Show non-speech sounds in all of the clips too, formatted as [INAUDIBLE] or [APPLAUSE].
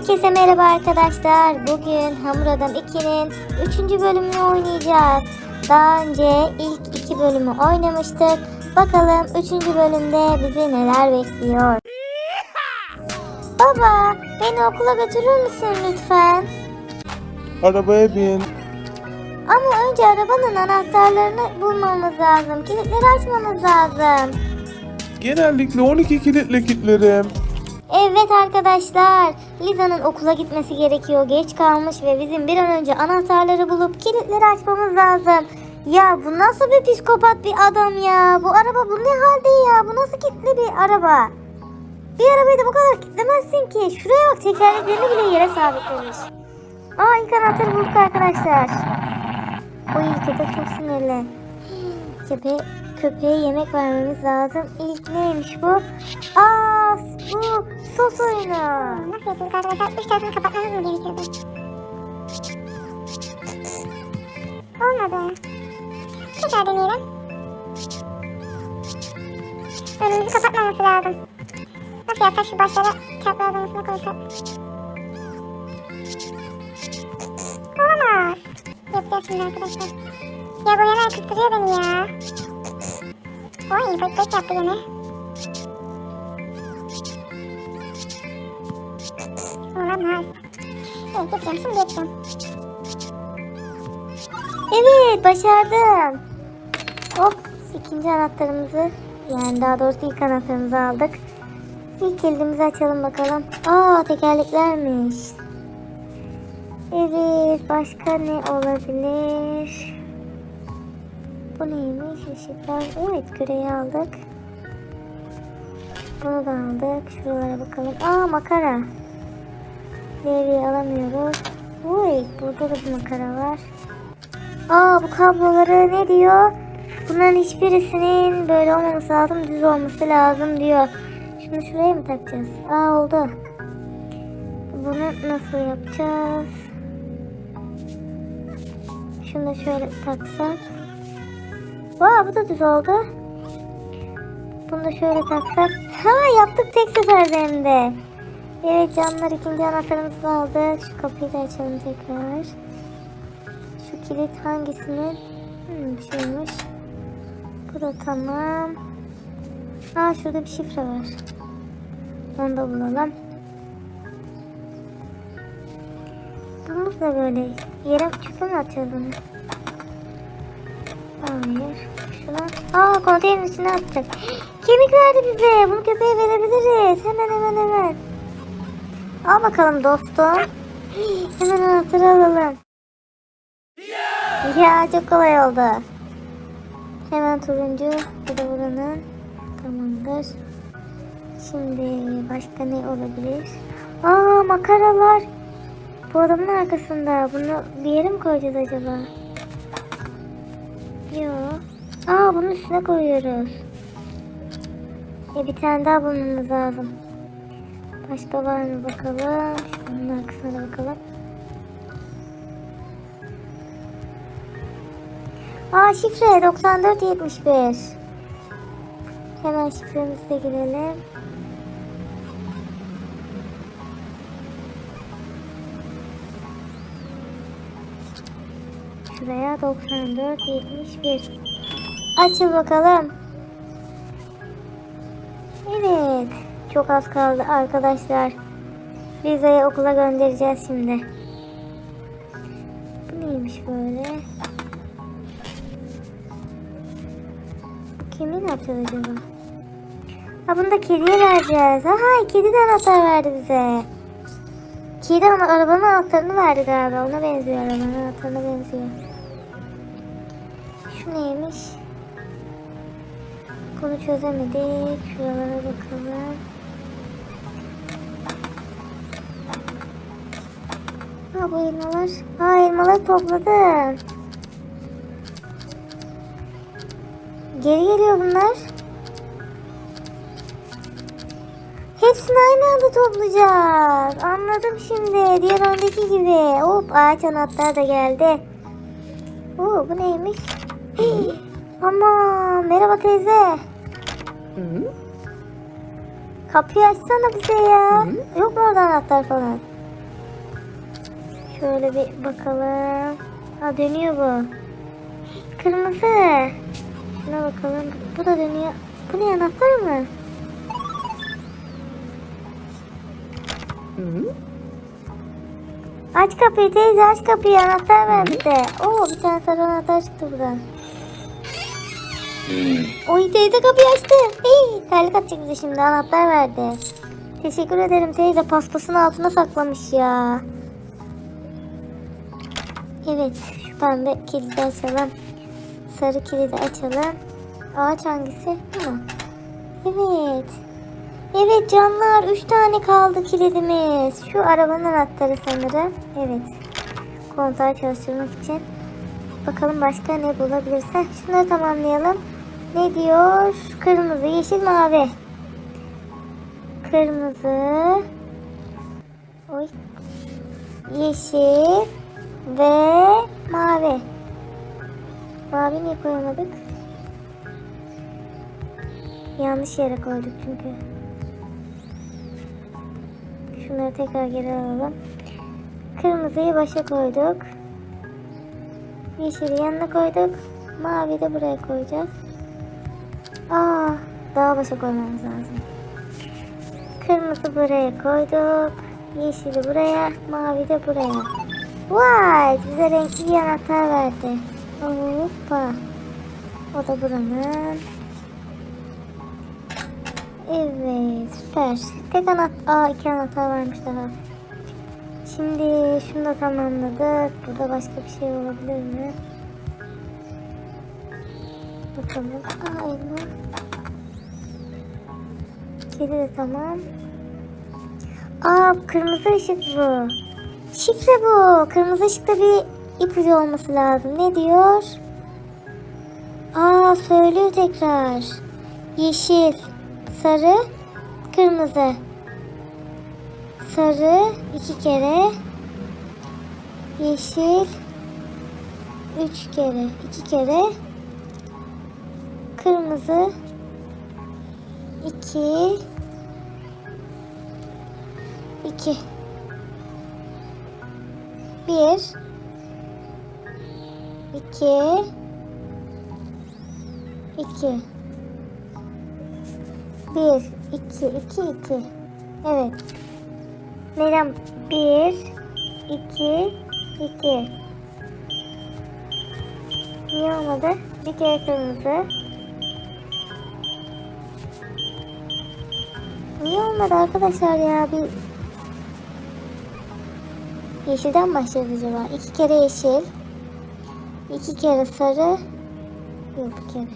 Herkese merhaba arkadaşlar. Bugün Hamur Adam 2'nin 3. bölümünü oynayacağız. Daha önce ilk 2 bölümü oynamıştık. Bakalım 3. bölümde bizi neler bekliyor. Baba, beni okula götürür müsün lütfen? Arabaya bin. Ama önce arabanın anahtarlarını bulmamız lazım. Kilitleri açmamız lazım. Genellikle 12 kilitle kilitlerim. Evet arkadaşlar, Liza'nın okula gitmesi gerekiyor. Geç kalmış ve bizim bir an önce anahtarları bulup kilitleri açmamız lazım. Ya bu nasıl bir psikopat bir adam ya? Bu araba bu ne halde ya? Bu nasıl kilitli bir araba? Bir arabayı da bu kadar kilitlemezsin ki. Şuraya bak tekerleklerini bile yere sabitlemiş. Aa ilk anahtarı bulduk arkadaşlar. Oy köpek çok sinirli. Köpeğe, köpeğe yemek vermemiz lazım. İlk neymiş bu? Aa bu sos oyunu. Nasıl yapıyorduk arkadaşlar? Üç tarafını kapatmamız mı gerekiyordu? Olmadı. Tekrar deneyelim. Önümüzü kapatmaması lazım. Nasıl yapsak şu başlara çaprazlamasını koysak? Olamaz. Yapacağız şimdi arkadaşlar. Ya bu hemen kıstırıyor beni ya. Oy pek pek yaptı yine. Evet başardım. Hop ikinci anahtarımızı yani daha doğrusu ilk anahtarımızı aldık. İlk kilidimizi açalım bakalım. Aa tekerleklermiş. Evet başka ne olabilir? Bu neymiş? Işıklar. Evet küreyi aldık. Bunu da aldık. Şuralara bakalım. Aa makara. Devreyi alamıyoruz. Uy burada da bir makara var. Aa bu kabloları ne diyor? Bunların hiçbirisinin böyle olmaması lazım, düz olması lazım diyor. Şunu şuraya mı takacağız? Aa oldu. Bunu nasıl yapacağız? Şunu da şöyle taksak. Vaa bu da düz oldu. Bunu da şöyle taksak. Ha yaptık tek seferde hem de. Evet canlar ikinci anahtarımızı aldık. Şu kapıyı da açalım tekrar. Şu kilit hangisinin? Hmm, şeymiş. Bu tamam. Aa şurada bir şifre var. Onu da bulalım. Bunu da böyle yere çöpe mi atacağız bunu? Hayır. Şuna. Aa konteynerin içine atacak. Kemik verdi bize. Bunu köpeğe verebiliriz. Hemen hemen hemen. Al bakalım dostum. Hemen anahtarı alalım. Ya çok kolay oldu. Hemen turuncu. Bu da buranın. Tamamdır. Şimdi başka ne olabilir? Aa makaralar. Bu adamın arkasında. Bunu bir yere mi koyacağız acaba? Yok. Aa bunun üstüne koyuyoruz. E bir tane daha bulmamız lazım. Başka var mı bakalım. Şunun arkasına da bakalım. Aa şifre 9471. Hemen şifremize girelim. Şuraya 9471. Açıl bakalım. Evet. Çok az kaldı arkadaşlar. Riza'yı okula göndereceğiz şimdi. Bu neymiş böyle? Kimi ne acaba? Ha bunu da kediye vereceğiz. Aha kedi de anahtar verdi bize. Kedi ana arabanın anahtarını verdi galiba. Ona benziyor arabanın anahtarına benziyor. Şu neymiş? Bunu çözemedik. Şuralara bakalım. Bu elmalar. Ha elmaları topladım. Geri geliyor bunlar. Hepsini aynı anda toplayacağız. Anladım şimdi. Diğer öndeki gibi. Hop ağaç anahtar da geldi. Oo bu neymiş? [GASPS] Aman merhaba teyze. Kapıyı açsana bize ya. Yok mu orada anahtar falan? Şöyle bir bakalım. Ha dönüyor bu. Kırmızı. Şuna bakalım. Bu da dönüyor. Bu ne anahtar mı? Aç kapıyı teyze aç kapıyı anahtar ver bize. Oo bir tane sarı anahtar çıktı buradan. Oy teyze kapıyı açtı. Hey, terlik atacak bize şimdi anahtar verdi. Teşekkür ederim teyze paspasın altına saklamış ya. Evet şu pembe kilidi açalım. Sarı kilidi açalım. Ağaç hangisi? Bu? Evet. Evet canlar 3 tane kaldı kilidimiz. Şu arabanın anahtarı sanırım. Evet. Kontağı çalıştırmak için. Bakalım başka ne bulabiliriz. Heh, şunları tamamlayalım. Ne diyor? Kırmızı, yeşil, mavi. Kırmızı. Oy. Yeşil ve niye koyamadık? Yanlış yere koyduk çünkü. Şunları tekrar geri alalım. Kırmızıyı başa koyduk. Yeşili yanına koyduk. Mavi de buraya koyacağız. Aa, daha başa koymamız lazım. Kırmızı buraya koyduk. Yeşili buraya, mavi de buraya. Vay, bize renkli bir anahtar verdi. Hoppa. O da buranın. Evet, süper. Tek anahtar, aa iki anahtar varmış daha. Şimdi şunu da tamamladık. Burada başka bir şey olabilir mi? Bakalım. Aa elma. Kedi de tamam. Aa kırmızı ışık bu. Şifre bu. Kırmızı ışıkta bir ipucu olması lazım. Ne diyor? Aa söylüyor tekrar. Yeşil, sarı, kırmızı. Sarı iki kere. Yeşil üç kere. iki kere. Kırmızı iki iki bir iki. İki. Bir iki iki iki. Evet. Meryem bir iki iki. Niye olmadı? Bir kere kırmızı. Niye olmadı arkadaşlar ya? Bir Yeşilden başlıyoruz acaba. İki kere yeşil. İki kere sarı. Yok bir kere.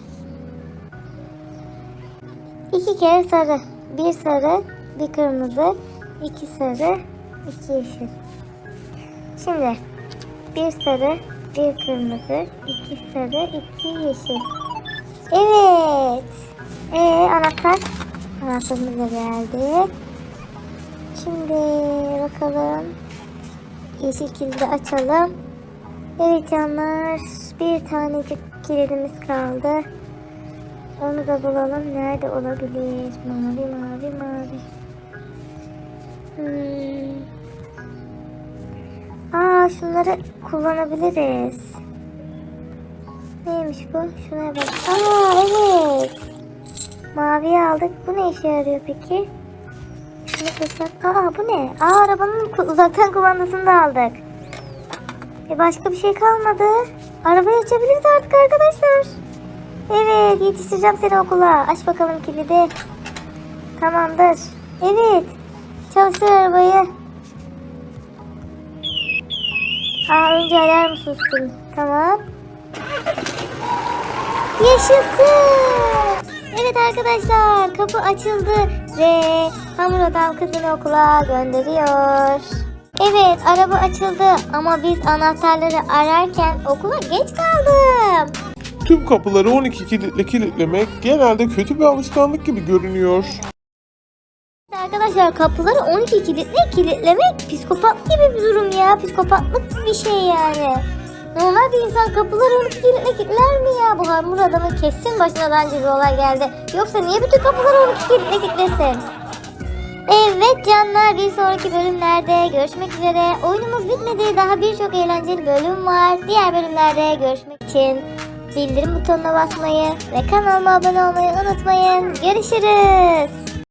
İki kere sarı. Bir sarı, bir kırmızı, iki sarı, iki yeşil. Şimdi bir sarı, bir kırmızı, iki sarı, iki yeşil. Evet. Ee, anahtar. Anahtarımız da geldi. Şimdi bakalım. Yeşil kilidi açalım. Evet canlar. Bir tanecik kilidimiz kaldı. Onu da bulalım. Nerede olabilir? Mavi mavi mavi. Hmm. Aa şunları kullanabiliriz. Neymiş bu? Şuna bak. Aa evet. Maviyi aldık. Bu ne işe yarıyor peki? Şunu kırsak. Aa bu ne? Aa arabanın uzaktan kumandasını da aldık. E başka bir şey kalmadı. Arabayı açabiliriz artık arkadaşlar. Evet yetiştireceğim seni okula. Aç bakalım kilidi. Tamamdır. Evet. Çalıştır arabayı. Aa önce alarm sussun. Tamam. Yaşasın. Evet arkadaşlar kapı açıldı ve hamur adam kızını okula gönderiyor. Evet araba açıldı ama biz anahtarları ararken okula geç kaldım. Tüm kapıları 12 kilitle kilitlemek genelde kötü bir alışkanlık gibi görünüyor. Arkadaşlar kapıları 12 kilitle kilitlemek psikopat gibi bir durum ya. Psikopatlık bir şey yani. Normal bir insan kapıları 12 kilitle kilitler mi ya? Bu hamur adamın kesin başına bence bir olay geldi. Yoksa niye bütün kapıları 12 kilitle kilitlesin? Evet canlar bir sonraki bölümlerde görüşmek üzere. Oyunumuz bitmedi. Daha birçok eğlenceli bölüm var. Diğer bölümlerde görüşmek için bildirim butonuna basmayı ve kanalıma abone olmayı unutmayın. Görüşürüz.